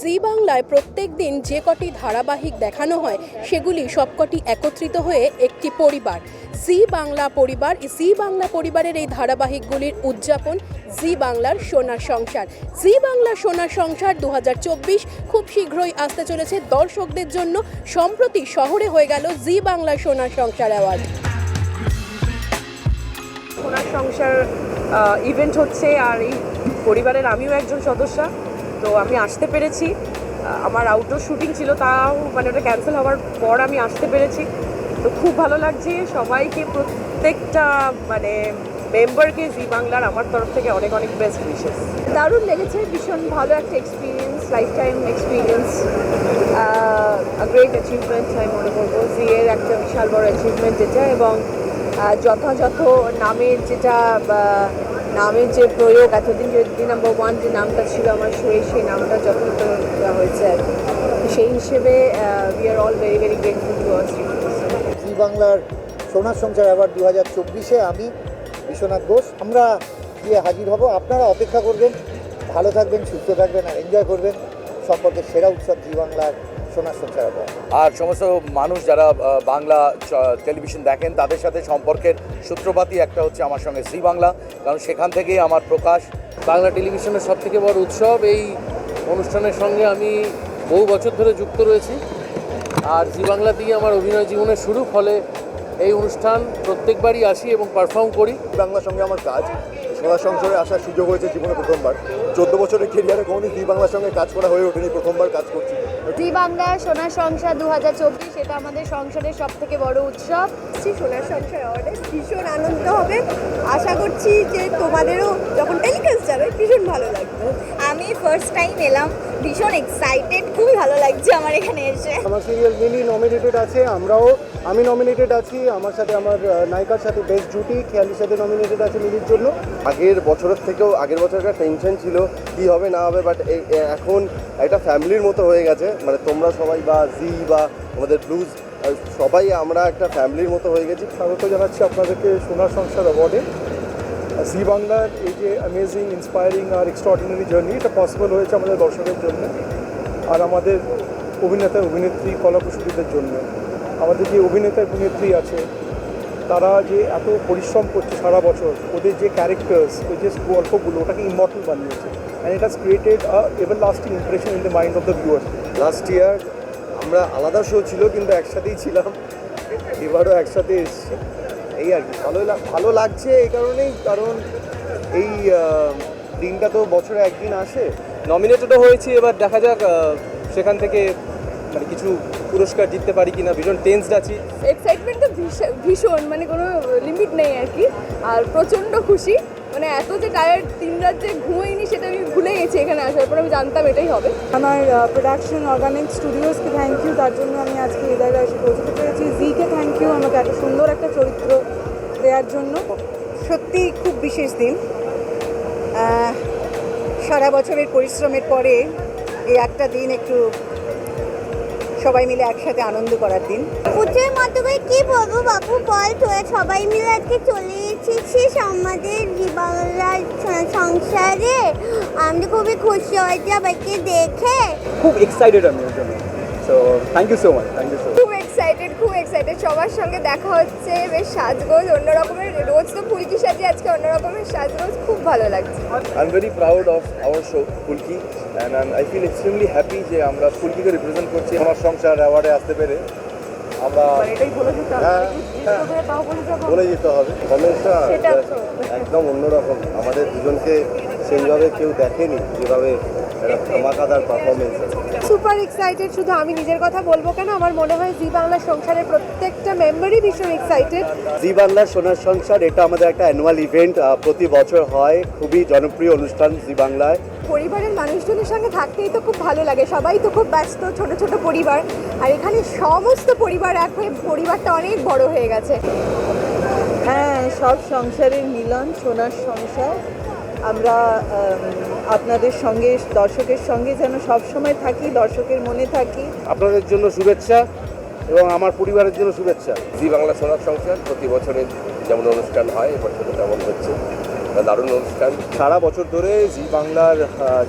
জি বাংলায় প্রত্যেক দিন যে কটি ধারাবাহিক দেখানো হয়, সেগুলি সবকটি একত্রিত হয়ে একটি পরিবার। জি বাংলা পরিবার জি বাংলা পরিবারের এই ধারাবাহিকগুলির উদযাপন জি বাংলার সোনার সংসার। জি বাংলার সোনার সংসার দু হাজার চব্বিশ খুব শীঘ্রই আসতে চলেছে। দর্শকদের জন্য সম্প্রতি শহরে হয়ে গেল জি বাংলা সোনার সংসার অ্যাওয়ার্ড। সোনার সংসার ইভেন্ট হচ্ছে আর এই পরিবারের আমিও একজন সদস্যা। তো আমি আসতে পেরেছি। আমার আউটডোর শুটিং ছিল, তাও মানে ওটা ক্যান্সেল হওয়ার পর আমি আসতে পেরেছি। তো খুব ভালো লাগছে, সবাইকে, প্রত্যেকটা মানে মেম্বারকে জি বাংলার আমার তরফ থেকে অনেক অনেক বেস্ট উইশেস দারুণ লেগেছে, ভীষণ ভালো একটা experience lifetime experience great achievement আমি মনে করব। জি এর একটা বিশাল বড় অ্যাচিভমেন্ট যেটা এবং যথাযথ নামের যেটা নামের যে প্রয়োগ, এতদিন যে নাম্বার ওয়ান যে নামটা ছিল আমার শোয়ে সেই নামটা যথাযথ দেওয়া হয়েছে আর। সেই হিসেবে we are all very very grateful to our Zee বাংলার সোনার সংসার অ্যাওয়ার্ড দু হাজার চব্বিশে আমি, বিশ্বনাথ ঘোষ। আমরা গিয়ে হাজির হব। আপনারা অপেক্ষা করবেন। ভালো থাকবেন, সুস্থ থাকবেন আর এনজয় করবেন। সম্পর্কে সেরা উৎসব জি বাংলার। আর সমস্ত মানুষ যারা বাংলা টেলিভিশন দেখেন তাদের সাথে সম্পর্কের সূত্রপাতই একটা হচ্ছে আমার সঙ্গে জি বাংলা। কারণ সেখান থেকেই আমার প্রকাশ। বাংলা টেলিভিশনের সব থেকে বড় উৎসব এই অনুষ্ঠানের সঙ্গে আমি বহু বছর ধরে যুক্ত রয়েছি। আর জি বাংলা দিয়ে আমার অভিনয় জীবনের শুরু। ফলে এই অনুষ্ঠান প্রত্যেকবারই আসি এবং পারফর্ম করি। বাংলার সঙ্গে আমার কাজ। সোনার সংসারে আসার সুযোগ হয়েছে জীবনে প্রথমবার। চোদ্দ বছরের কেরিয়ারে কোনোদিন জি বাংলার সঙ্গে কাজ করা হয়ে ওঠেনি প্রথমবার কাজ করছি। জি বাংলা সোনার সংসার দু হাজার চব্বিশ এটা আমাদের সংসারের সব থেকে বড় উৎসব। সোনার সংসার অনেক ভীষণ আনন্দ হবে। আশা করছি যে তোমাদেরও যখন টেলিকাস্ট যাবে ভীষণ ভালো লাগবে। আমি ফার্স্ট টাইম এলাম। ভীষণ এক্সাইটেড খুবই ভালো লাগছে আমার এখানে এসে। আমার সিরিয়াল মিলি নমিনেটেড আছে, আমরাও, আমি নমিনেটেড আছি, আমার সাথে আমার নায়িকার সাথে বেস্ট জুটি, খেয়ালির সাথে নমিনেটেড আছে মিলির জন্য। আগের বছরের থেকেও, আগের বছর একটা টেনশন ছিল, কি হবে, না হবে বাট এখন একটা ফ্যামিলির মতো হয়ে গেছে। মানে তোমরা সবাই বা জি বা আমাদের ব্লুজ সবাই আমরা একটা ফ্যামিলির মতো হয়ে গেছি। স্বাগত জানাচ্ছি আপনাদেরকে সোনার সংসার অ্যাওয়ার্ডে জি বাংলার এই যে অ্যামেজিং ইন্সপায়ারিং আর এক্সট্রাঅর্ডিনারি জার্নি এটা পসিবল হয়েছে আমাদের দর্শকের জন্য আর আমাদের অভিনেতা, অভিনেত্রী কলাকুশলীদের জন্য। আমাদের যে অভিনেতা, অভিনেত্রী আছে, তারা যে এত পরিশ্রম করছে সারা বছর, ওদের যে ক্যারেক্টার্স ওই যে গল্পগুলো, ওটাকে ইমর্টাল বানিয়েছে। And it has created a everlasting impression in the mind of the viewer last year আমরা আলাদা শো ছিল, কিন্তু একসাথেই ছিলাম। এবারও একসাথে এসছি। এই আর কি। ভালো লাগ- ভালো লাগছে এই কারণেই কারণ এই দিনটা তো বছরে একদিন আসে। নমিনেটেডও হয়েছি এবার দেখা যাক সেখান থেকে মানে কিছু পুরস্কার জিততে পারি কিনা। ভীষণ টেন্সড আছি। এক্সাইটমেন্ট তো ভীষণ- ভীষণ মানে কোনো লিমিট নেই আর কি। আর প্রচণ্ড খুশি মানে এত যে টায়ার্ড তিন রাত যে ঘুমোইনি সেটা আমি ভুলে গেছি এখানে আসার পর আমি জানতাম এটাই হবে। আমার প্রোডাকশন অর্গানিক স্টুডিওসকে থ্যাংক ইউ তার জন্য আমি আজকে এই জায়গায় এসে পৌঁছতে পেরেছি। জিকে থ্যাংক ইউ আমাকে এত সুন্দর একটা চরিত্র দেওয়ার জন্য। সত্যি খুব বিশেষ দিন। সারা বছরের পরিশ্রমের পরে এই একটা দিন একটু সবাই মিলে একসাথে আনন্দ করার দিন। পুজোর মাধ্যমে কি বলব বাপু বল তোরা সবাই মিলে আজকে চলে এসেছিস আমাদের বাংলার সংসারে। আমি খুবই খুশি হয়েছি সবাইকে দেখে। খুব এক্সাইটেড আমি ওর জন্য। So thank you so much thank you so খুব এক্সাইটেড খুব এক্সাইটেড সবার সঙ্গে দেখা হচ্ছে বেশ সাজগোজ অন্য রকমের রোজ তো ফুলকি সাজি আজকে অন্য রকমের সাজগোজ খুব ভালো লাগছে। I am very proud of our show Phulki and I feel extremely happy যে আমরা ফুলকিকে রিপ্রেজেন্ট করছি। আমার সংসার অ্যাওয়ার্ডে আসতে পেরে আমরা এটাই বলে দিতে হবে। হ্যাঁ, হ্যাঁ। তো। একদম অন্যরকম আমাদের দুজনকে সেইভাবে কেউ দেখেনি যেভাবে একটা ধামাকাদার পারফরমেন্স সুপার এক্সাইটেড শুধু আমি নিজের কথা বলব কেন? আমার মনে হয় জি বাংলা সংসারের প্রত্যেকটা মেম্বারই ভীষণ এক্সাইটেড জি বাংলার সোনার সংসার এটা আমাদের একটা অ্যানুয়াল ইভেন্ট প্রতি বছর হয়। খুবই জনপ্রিয় অনুষ্ঠান জি বাংলায়। পরিবারের মানুষজনের সঙ্গে থাকতেই তো খুব ভালো লাগে। সবাই তো খুব ব্যস্ত ছোট ছোট পরিবার। আর এখানে সমস্ত পরিবার এক হয়ে পরিবারটা অনেক বড় হয়ে গেছে। হ্যাঁ সব সংসারের মিলন সোনার সংসার। আমরা আপনাদের সঙ্গে, দর্শকের সঙ্গে যেন সব সময় থাকি, দর্শকের মনে থাকি। আপনাদের জন্য শুভেচ্ছা এবং আমার পরিবারের জন্য শুভেচ্ছা। জি বাংলা সোনার সংসার প্রতি বছরের যেমন অনুষ্ঠান হয় এবছরও তেমন হচ্ছে। দারুণ অনুষ্ঠান। সারা বছর ধরে জি বাংলার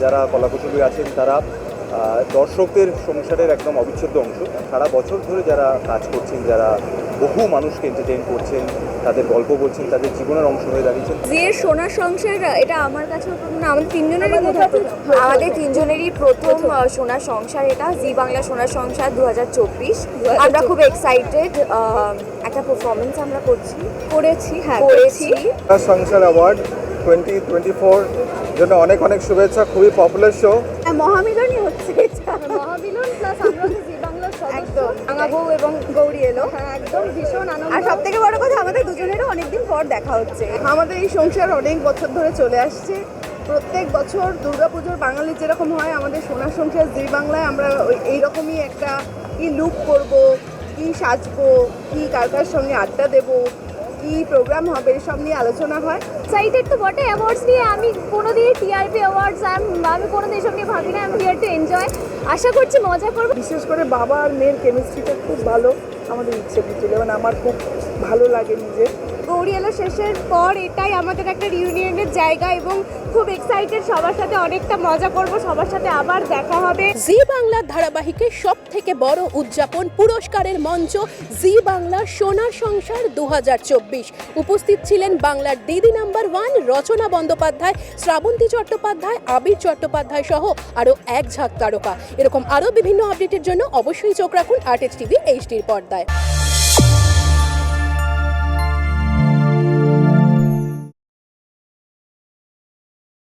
যারা কলাকুশলী আছেন তারা দর্শকদের সংসারের একদম অবিচ্ছেদ্য অংশ। সারা বছর ধরে যারা কাজ করছেন, যারা বহু মানুষকে এন্টারটেইন করছেন তাদের গল্প বলছেন তাদের জীবনের অংশ হয়ে দাঁড়িয়েছেন। জিয়ের সোনার সংসার এটা আমার কাছে না আমাদের তিনজনেরই বোধহয় আমাদের তিনজনেরই প্রথম সোনার সংসার এটা জি বাংলা সোনার সংসার দু হাজার চব্বিশ আমরা খুব এক্সাইটেড একটা পারফরমেন্স আমরা করছি। করেছি হ্যাঁ করেছি। সংসার অ্যাওয়ার্ড টোয়েন্টি টোয়েন্টি ফোর জন্য অনেক অনেক শুভেচ্ছা খুবই পপুলার শো হ্যাঁ, মহামিলনই হচ্ছে। একদম এবং গৌরী এলো। হ্যাঁ একদম ভীষণ আনন্দ। আর সব থেকে বড় কথা আমাদের দুজনেরও অনেকদিন পর দেখা হচ্ছে। আমাদের এই সংসার অনেক বছর ধরে চলে আসছে। প্রত্যেক বছর দুর্গাপুজোর বাঙালির যেরকম হয় আমাদের সোনার সংসার জি বাংলায় আমরা এইরকমই একটা কি লুক করব কি সাজবো কি কার কার সঙ্গে আড্ডা দেব কি প্রোগ্রাম হবে সব নিয়ে আলোচনা হয়। এক্সাইটেড তো বটে অ্যাওয়ার্ডস নিয়ে আমি কোনো দিয়ে টিআরপি অ্যাওয়ার্ডস আমি কোনো দিয়ে এসব নিয়ে ভাবি না আমি হিয়ার টু এনজয় আশা করছি মজা করব। বিশেষ করে বাবা আর মেয়ের কেমিস্ট্রিটা খুব ভালো আমাদের ইচ্ছে বুঝছিল মানে আমার খুব ভালো লাগে নিজের। গৌরী এলো শেষের পর এটাই আমাদের একটা রিউনিয়নের জায়গা এবং খুব এক্সাইটেড সবার সাথে অনেকটা মজা করব, সবার সাথে আবার দেখা হবে। জি বাংলার ধারাবাহিকের সব থেকে বড় উদযাপন পুরস্কারের মঞ্চ জি বাংলার সোনা সংসার দু হাজার চব্বিশ। উপস্থিত ছিলেন বাংলার দিদি নাম্বার ওয়ান রচনা বন্দ্যোপাধ্যায়, শ্রাবন্তী চট্টোপাধ্যায়, আবির চট্টোপাধ্যায় সহ আরও এক ঝাঁক তারকা। এরকম আরও বিভিন্ন আপডেটের জন্য অবশ্যই চোখ রাখুন আর্টেজ টিভি এইচডির পর্দায়।